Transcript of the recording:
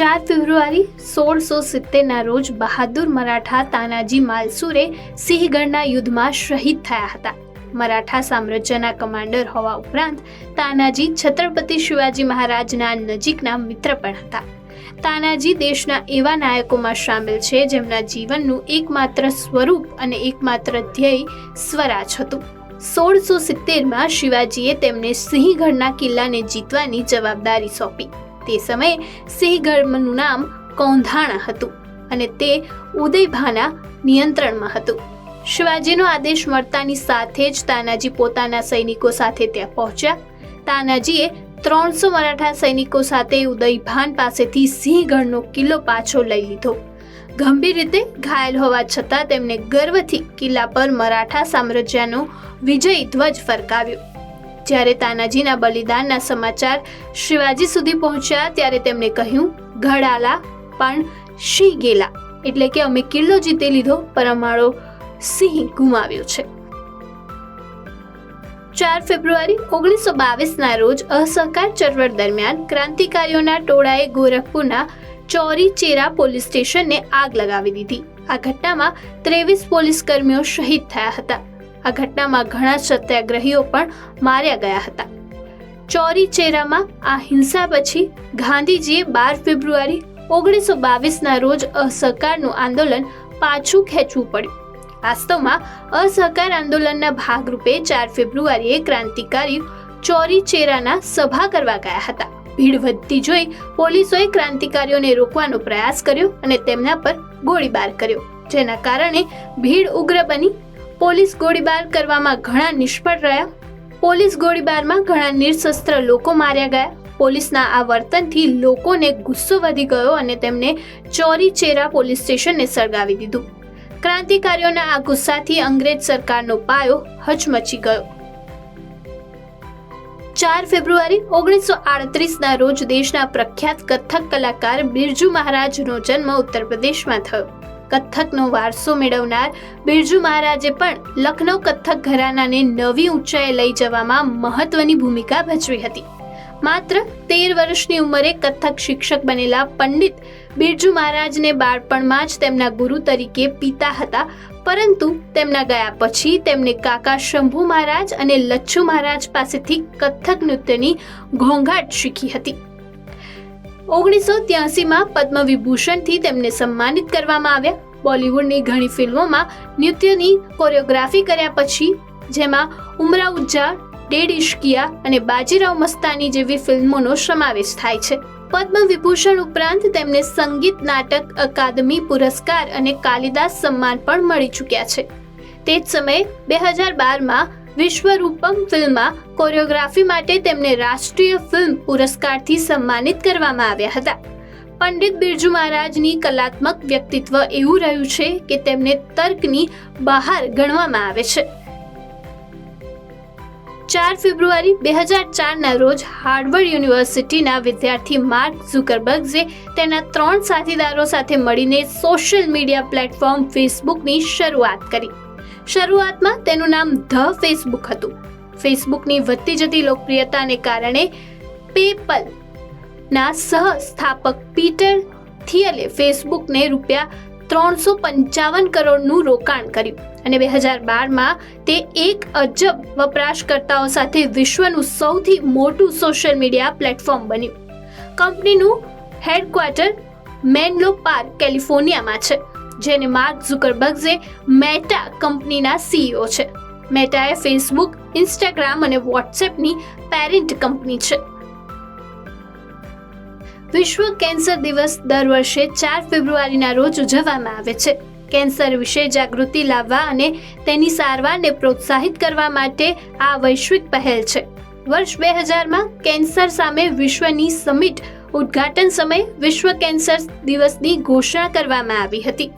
ચાર ફેબ્રુઆરી સોળસો સિત્તેરના રોજ બહાદુર મરાઠા તાનાજી માલસુરે સિંહગઢના યુદ્ધમાં શહીદ થયા હતા. મરાઠા સામ્રાજ્યના કમાન્ડર હોવા ઉપરાંત તાનાજી છત્રપતિ શિવાજી મહારાજના નજીકના મિત્ર પણ હતા. તાનાજી દેશના એવા નાયકોમાં સામેલ છે જેમના જીવનનું એકમાત્ર સ્વરૂપ અને એકમાત્ર ધ્યેય સ્વરાજ હતું. સોળસો સિત્તેરમાં શિવાજીએ તેમને સિંહગઢના કિલ્લાને જીતવાની જવાબદારી સોંપી. તે સમયે સિંહગઢનું નામ કૌંધાણા હતું અને તે ઉદયભાના નિયંત્રણમાં હતું. શિવાજીનો આદેશ મળતાની સાથે જ તાનાજી પોતાના સૈનિકો સાથે ત્યાં પહોંચ્યા. તાનાજીએ ત્રણસો મરાઠા સૈનિકો સાથે ઉદયભાન પાસેથી સિંહગઢનો કિલ્લો પાછો લઈ લીધો. ગંભીર રીતે ઘાયલ હોવા છતાં તેમણે ગર્વથી કિલ્લા પર મરાઠા સામ્રાજ્યનો વિજય ધ્વજ ફરકાવ્યો. જ્યારે તાનાજીના બલિદાનના સમાચાર શિવાજી સુધી પહોંચ્યા ત્યારે તેમણે કહ્યું ઘડાલા પણ સિંહ ગેલા? એટલે કે અમે કિલ્લો જીતી લીધો પર અમારો સિંહ ગુમાવ્યો છે. ચાર ફેબ્રુઆરી ઓગણીસો બાવીસના રોજ અસહકાર ચળવળ દરમિયાન ક્રાંતિકારીઓના ટોળાએ ગોરખપુરના ચોરી ચેરા પોલીસ સ્ટેશનને આગ લગાવી દીધી. આ ઘટનામાં ત્રેવીસ પોલીસ કર્મીઓ શહીદ થયા હતા. આ ઘટનામાં ઘણા સત્યાગ્રહીઓ પણ માર્યા ગયા હતા. ચોરી ચેરામાં આ હિંસા પછી ગાંધીજીએ બાર ફેબ્રુઆરી ઓગણીસો બાવીસના રોજ અસહકારનું આંદોલન પાછું ખેંચવું પડ્યું. વાસ્તવમાં અસહકાર આંદોલનના ભાગરૂપે ચાર ફેબ્રુઆરીએ ક્રાંતિકારી ચોરી ચેરાના સભા કરવા ગયા હતા. ભીડ વધતી જોઈ પોલીસોએ ક્રાંતિકારીઓને રોકવાનો પ્રયાસ કર્યો અને તેમના પર ગોળીબાર કર્યો, જેના કારણે ભીડ ઉગ્ર બની પોલીસ ગોળીબાર કરવામાં ઘણા નિષ્ફળ રહ્યા. પોલીસ ગોળીબારમાં ઘણા નિર્શસ્ત્ર લોકો માર્યા ગયા. પોલીસના આ વર્તનથી લોકોને ગુસ્સો વધી ગયો અને તેમને ચોરી ચેરા પોલીસ સ્ટેશનને સળગાવી દીધું. ક્રાંતિકારીઓના આ ગુસ્સાથી અંગ્રેજ સરકારનો પાયો હચમચી ગયો. ચાર ફેબ્રુઆરી ઓગણીસો આડત્રીસના રોજ દેશના પ્રખ્યાત કથક કલાકાર બિરજુ મહારાજનો જન્મ ઉત્તર પ્રદેશમાં થયો. કથકનો વારસો મેળવનાર બિરજુ મહારાજે પણ લખનૌ કથક ઘરાનાને નવી ઊંચાઈએ લઈ જવામાં મહત્વની ભૂમિકા ભજવી હતી. માત્ર તેર વર્ષની ઉંમરે કથક શિક્ષક બનેલા પંડિત બિરજુ મહારાજને બાળપણમાં જ તેમના ગુરુ તરીકે પિતા હતા, પરંતુ તેમના ગયા પછી તેમને કાકા શંભુ મહારાજ અને લચ્છુ મહારાજ પાસેથી કથક નૃત્યની ઘોંઘાટ શીખી હતી. ઓગણીસો ત્યાસીમાં પદ્મ વિભૂષણથી તેમને સન્માનિત કરવામાં આવ્યા. બોલિવૂડની ઘણી ફિલ્મોમાં નૃત્યની કોરિયોગ્રાફી કર્યા પછી, જેમાં ઉમરા ઉજ્જા ડેડ ઇશ્કિયા અને બાજીરાવ મસ્તાની જેવી ફિલ્મોનો સમાવેશ થાય છે. પદ્મ વિભૂષણ ઉપરાંત તેમને સંગીત નાટક, અકાદમી પુરસ્કાર અને કાલિદાસ સન્માન પણ મળી ચૂક્યા છે. તે જ સમયે, બે હજાર બારમાં વિશ્વરૂપમ ફિલ્મમાં કોરિયોગ્રાફી માટે તેમને રાષ્ટ્રીય ફિલ્મ પુરસ્કારથી સન્માનિત કરવામાં આવ્યા હતા. પંડિત બિરજુ મહારાજની કલાત્મક વ્યક્તિત્વ એવું રહ્યું છે કે તેમને તર્કની બહાર ગણવામાં આવે છે. ચાર ફેબ્રુઆરી બે હજાર ચારના રોજ હાર્વર્ડ યુનિવર્સિટીના વિદ્યાર્થી માર્ક ઝુકરબર્ગ્સે તેના ત્રણ સાથીદારો સાથે મળીને સોશિયલ મીડિયા પ્લેટફોર્મ ફેસબુકની શરૂઆત કરી. શરૂઆતમાં તેનું નામ ધ ફેસબુક હતું. ફેસબુકની વધતી જતી લોકપ્રિયતાને કારણે પેપલ ના સહ સ્થાપક પીટર થિયલે ફેસબુકને રૂપિયા ત્રણસો પંચાવન કરોડનું રોકાણ કર્યું અને બે હજાર બારમાં તે એક અજબ વપરાશકર્તાઓ સાથે વિશ્વનું સૌથી મોટું સોશિયલ મીડિયા પ્લેટફોર્મ બન્યું. કંપનીનું હેડક્વાર્ટર મેનલો પાર્ક કેલિફોર્નિયામાં છે. જેને માર્ક ઝુકરબર્ગ્સે મેટા કંપનીના સીઈઓ છે. મેટાએ ફેસબુક ઇન્સ્ટાગ્રામ અને વોટ્સએપની પેરેન્ટ કંપની છે. વિશ્વ કેન્સર દિવસ દર વર્ષે ચાર ફેબ્રુઆરીના રોજ ઉજવવામાં આવે છે. કેન્સર વિશે જાગૃતિ લાવવા અને તેની સારવારને પ્રોત્સાહિત કરવા માટે આ વૈશ્વિક પહેલ છે. વર્ષ બે હજારમાં કેન્સર સામે વિશ્વની સમિટ ઉદ્ઘાટન સમયે વિશ્વ કેન્સર દિવસની ઘોષણા કરવામાં આવી હતી.